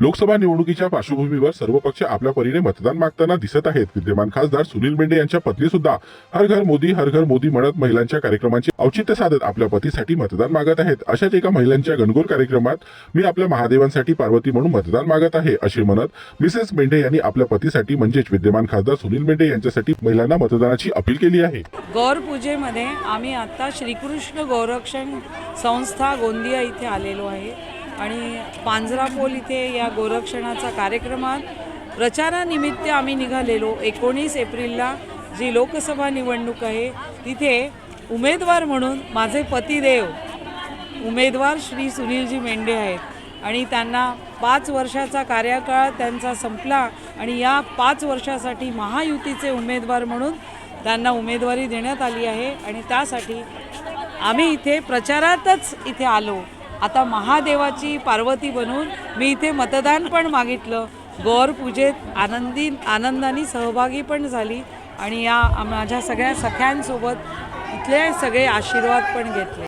लोकसभा निवडणुकीच्या पार्श्वभूमीवर सर्व पक्ष आपल्या परीने मतदान मागताना दिसत आहेत. विद्यमान खासदार सुनील मेंढे यांच्या पत्नी सुद्धा हर घर मोदी हर घर मोदी म्हणत महिलांच्या कार्यक्रमांचे औचित्य साधत आपल्या पतीसाठी मतदान मागत आहेत. अशाच एका महिलांच्या गणगोर कार्यक्रमात मी आपल्या महादेवांसाठी पार्वती म्हणून मतदान मागत आहे असे म्हणत मिसेस मेंढे यांनी आपल्या पतीसाठी म्हणजेच विद्यमान खासदार सुनील मेंढे यांच्यासाठी महिलांना मतदानाची अपील केली आहे. गौर पूजेमध्ये आम्ही आता श्रीकृष्ण गौरक्षण संस्था गोंदिया इथे आलेलो आहे. आणि पांजरापोल इथे या गोरक्षणाचा कार्यक्रमात प्रचारानिमित्त आम्ही निघालेलो. एकोणीस एप्रिलला जी लोकसभा निवडणूक आहे तिथे उमेदवार म्हणून माझे पतिदेव उमेदवार श्री सुनीलजी मेंढे आहेत. आणि त्यांना पाच वर्षाचा कार्यकाळ त्यांचा संपला आणि या पाच वर्षासाठी महायुतीचे उमेदवार म्हणून त्यांना उमेदवारी देण्यात आली आहे. आणि त्यासाठी आम्ही इथे प्रचारातच इथे आलो. आता महादेवाची पार्वती बनून मी इथे मतदान पण मागितलं. गौर पूजेत आनंदी आनंदाने सहभागी पण झाली आणि या माझ्या सगळ्या सख्यांसोबत इथले सगळे आशीर्वाद पण घेतले.